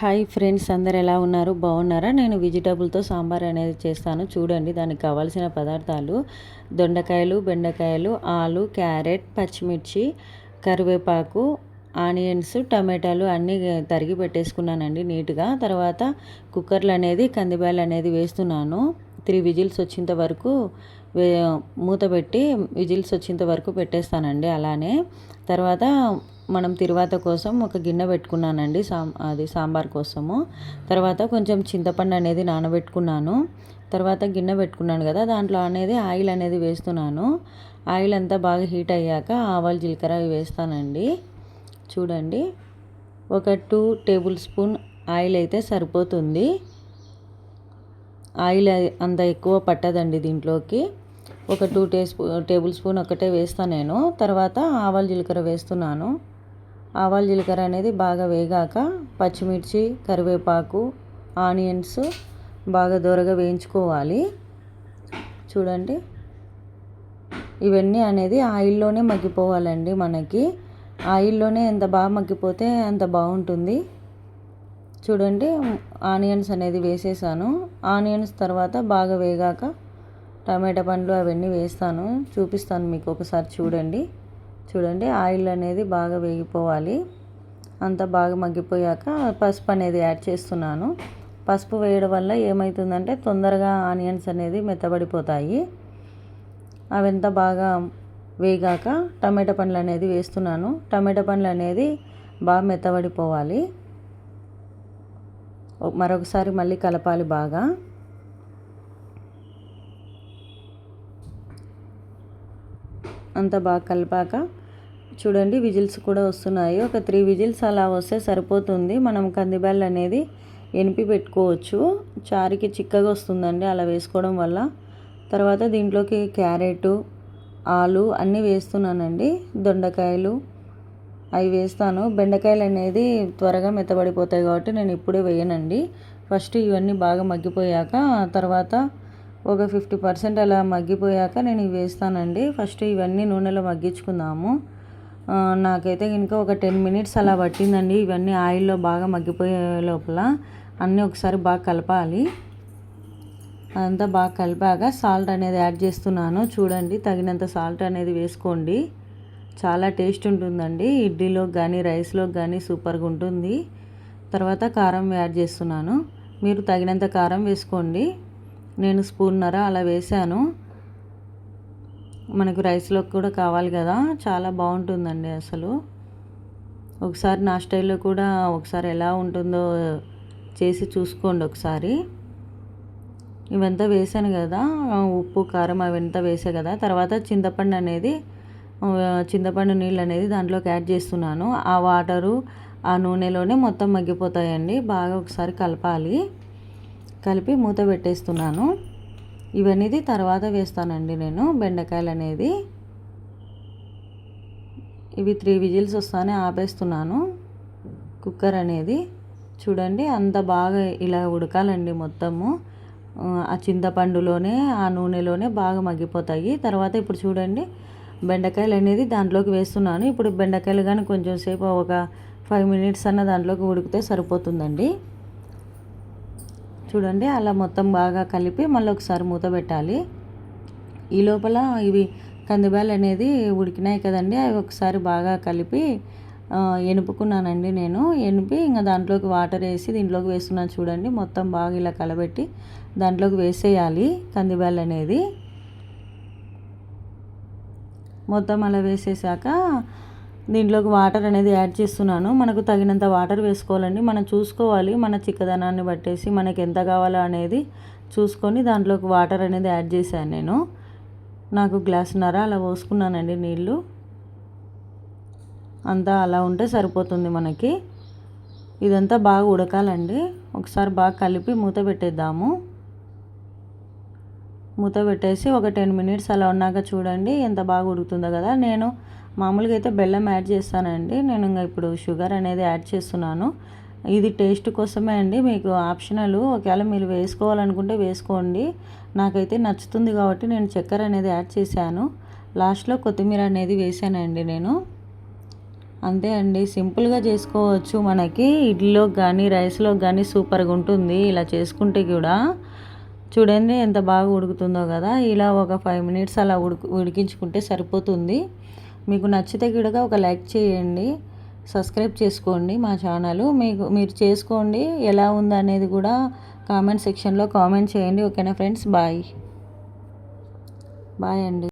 Hi friends అందరు ఎలా ఉన్నారు? బాగున్నారా? నేను వెజిటబుల్తో సాంబార్ అనేది చేస్తాను. చూడండి దానికి కావాల్సిన పదార్థాలు. దొండకాయలు బెండకాయలు ఆలు క్యారెట్ పచ్చిమిర్చి కరివేపాకు ఆనియన్స్ టమాటాలు అన్నీ తరిగి పెట్టేసుకున్నానండి నీట్గా. తర్వాత కుక్కర్లు అనేది కందిబ్యాలు అనేది వేస్తున్నాను. త్రీ విజిల్స్ వచ్చేంత వరకు మూత పెట్టి విజిల్స్ వచ్చేంత వరకు పెట్టేస్తానండి అలానే. తర్వాత మనం తిరువాత కోసం ఒక గిన్నె పెట్టుకున్నానండి సాం అది సాంబార్ కోసము. తర్వాత కొంచెం చింతపండు అనేది నానబెట్టుకున్నాను. తర్వాత గిన్నె పెట్టుకున్నాను కదా దాంట్లో అనేది ఆయిల్ అనేది వేస్తున్నాను. ఆయిల్ అంతా బాగా హీట్ అయ్యాక ఆవాలు జీలకర్ర అవి వేస్తానండి. చూడండి ఒక టూ టేబుల్ స్పూన్ ఆయిల్ అయితే సరిపోతుంది. ఆయిల్ అంత ఎక్కువ పట్టదండి దీంట్లోకి. ఒక టూ టే టేబుల్ స్పూన్ ఒకటే వేస్తాను నేను. తర్వాత ఆవాలు జీలకర్ర వేస్తున్నాను. ఆవాలు జీలకర్ర అనేది బాగా వేగాక పచ్చిమిర్చి కరివేపాకు ఆనియన్స్ బాగా దూరగా వేయించుకోవాలి. చూడండి. ఇవన్నీ అనేది ఆయిల్లోనే మగ్గిపోవాలండి మనకి. ఆయిల్లోనే ఎంత బాగా మగ్గిపోతే అంత బాగుంటుంది. చూడండి. ఆనియన్స్ అనేది వేసేసాను. ఆనియన్స్ తర్వాత బాగా వేగాక టమాటా పండ్లు అవన్నీ వేస్తాను. చూపిస్తాను మీకు ఒకసారి చూడండి. చూడండి ఆయిల్ అనేది బాగా వేగిపోవాలి. అంతా బాగా మగ్గిపోయాక పసుపు అనేది యాడ్ చేస్తున్నాను. పసుపు వేయడం వల్ల ఏమవుతుందంటే తొందరగా ఆనియన్స్ అనేది మెత్తబడిపోతాయి. అవంత బాగా వేగాక టమాటా పండ్లు అనేది వేస్తున్నాను. టమాటా పండ్లు అనేది బాగా మెత్తబడిపోవాలి. మరొకసారి మళ్ళీ కలపాలి బాగా. అంత బాగా కలిపాక చూడండి విజిల్స్ కూడా వస్తున్నాయి. ఒక త్రీ విజిల్స్ అలా వస్తే సరిపోతుంది. మనం కందిబ్యాళ్ళు అనేది ఎనిపి పెట్టుకోవచ్చు. చారుకి చిక్కగా వస్తుందండి అలా వేసుకోవడం వల్ల. తర్వాత దీంట్లోకి క్యారెట్ ఆలు అన్నీ వేస్తున్నానండి. దొండకాయలు అవి వేస్తాను. బెండకాయలు అనేది త్వరగా మెత్తబడిపోతాయి కాబట్టి నేను ఇప్పుడే వేయనండి. ఫస్ట్ ఇవన్నీ బాగా మగ్గిపోయాక తర్వాత ఒక ఫిఫ్టీ పర్సెంట్ అలా మగ్గిపోయాక నేను ఇవి వేస్తానండి. ఫస్ట్ ఇవన్నీ నూనెలో మగ్గించుకుందాము. నాకైతే కనుక ఒక టెన్ మినిట్స్ అలా పట్టిందండి. ఇవన్నీ ఆయిల్లో బాగా మగ్గిపోయే లోపల అన్నీ ఒకసారి బాగా కలపాలి. అదంతా బాగా కలిపాక సాల్ట్ అనేది యాడ్ చేస్తున్నాను. చూడండి తగినంత సాల్ట్ అనేది వేసుకోండి. చాలా టేస్ట్ ఉంటుందండి. ఇడ్లీలో కానీ రైస్లో కానీ సూపర్గా ఉంటుంది. తర్వాత కారం యాడ్ చేస్తున్నాను. మీరు తగినంత కారం వేసుకోండి. నేను స్పూన్నర అలా వేసాను మనకు రైస్లో కూడా కావాలి కదా చాలా బాగుంటుందండి అసలు. ఒకసారి నా స్టైల్లో కూడా ఒకసారి ఎలా ఉంటుందో చేసి చూసుకోండి ఒకసారి. ఇవంతా వేసాను కదా ఉప్పు కారం అవంతా వేసా కదా తర్వాత చింతపండు అనేది చింతపండు నీళ్ళు అనేది దాంట్లోకి యాడ్ చేస్తున్నాను. ఆ వాటరు ఆ నూనెలోనే మొత్తం మగ్గిపోతాయండి బాగా ఒకసారి కలపాలి. కలిపి మూత పెట్టేస్తున్నాను. ఇవన్నీ తర్వాత వేస్తానండి నేను బెండకాయలు అనేది ఇవి త్రీ విజిల్స్ వస్తానే ఆపేస్తున్నాను. కుక్కర్ అనేది. చూడండి అంత బాగా ఇలా ఉడకాలండి మొత్తము. ఆ చింతపండులోనే ఆ నూనెలోనే బాగా మగ్గిపోతాయి. తర్వాత ఇప్పుడు చూడండి బెండకాయలు అనేది దాంట్లోకి వేస్తున్నాను. ఇప్పుడు బెండకాయలు కానీ కొంచెం సేపు ఒక ఫైవ్ మినిట్స్ అన్న దాంట్లోకి ఉడికితే సరిపోతుందండి. చూడండి అలా మొత్తం బాగా కలిపి మళ్ళీ ఒకసారి మూత పెట్టాలి. ఈ లోపల ఇవి కందిబ్యాలు అనేది ఉడికినాయి కదండి అవి ఒకసారి బాగా కలిపి ఎనుపుకున్నానండి నేను. ఎనిపి ఇంకా దాంట్లోకి వాటర్ వేసి దీంట్లోకి వేస్తున్నాను చూడండి మొత్తం బాగా ఇలా కలబెట్టి దాంట్లోకి వేసేయాలి కందిబ్యాలు అనేది. మొత్తం అలా వేసేసాక దీంట్లోకి వాటర్ అనేది యాడ్ చేస్తున్నాను. మనకు తగినంత వాటర్ వేసుకోవాలండి. మనం చూసుకోవాలి. మన చిక్కదనాన్ని బట్టేసి మనకి ఎంత కావాలో అనేది చూసుకొని దాంట్లోకి వాటర్ అనేది యాడ్ చేశాను నేను. నాకు గ్లాసున్నర అలా పోసుకున్నానండి నీళ్ళు. అంతా అలా ఉంటే సరిపోతుంది మనకి. ఇదంతా బాగా ఉడకాలండి. ఒకసారి బాగా కలిపి మూత పెట్టేద్దాము. మూత పెట్టేసి ఒక టెన్ మినిట్స్ అలా ఉన్నాక చూడండి ఎంత బాగా ఉడుకుతుందో కదా. నేను మామూలుగా అయితే బెల్లం యాడ్ చేస్తానండి. నేను ఇంకా ఇప్పుడు షుగర్ అనేది యాడ్ చేస్తున్నాను. ఇది టేస్ట్ కోసమే అండి. మీకు ఆప్షనల్ ఒకవేళ మీరు వేసుకోవాలనుకుంటే వేసుకోండి. నాకైతే నచ్చుతుంది కాబట్టి నేను చక్కెర అనేది యాడ్ చేశాను. లాస్ట్లో కొత్తిమీర అనేది వేసానండి నేను. అంతే అండి. సింపుల్గా చేసుకోవచ్చు మనకి. ఇడ్లీలోకి కానీ రైస్లోకి కానీ సూపర్గా ఉంటుంది. ఇలా చేసుకుంటే కూడా. చూడండి ఎంత బాగా ఉడుకుతుందో కదా. ఇలా ఒక ఫైవ్ మినిట్స్ అలా ఉడికి ఉడికించుకుంటే సరిపోతుంది. మీకు నచ్చితే కూడా ఒక లైక్ చేయండి సబ్స్క్రైబ్ చేసుకోండి మా ఛానల్. మీకు మీరు చేసుకోండి ఎలా ఉందనేది కూడా కామెంట్ సెక్షన్లో కామెంట్ చేయండి. ఓకేనా ఫ్రెండ్స్? బాయ్. బాయ్ అండి.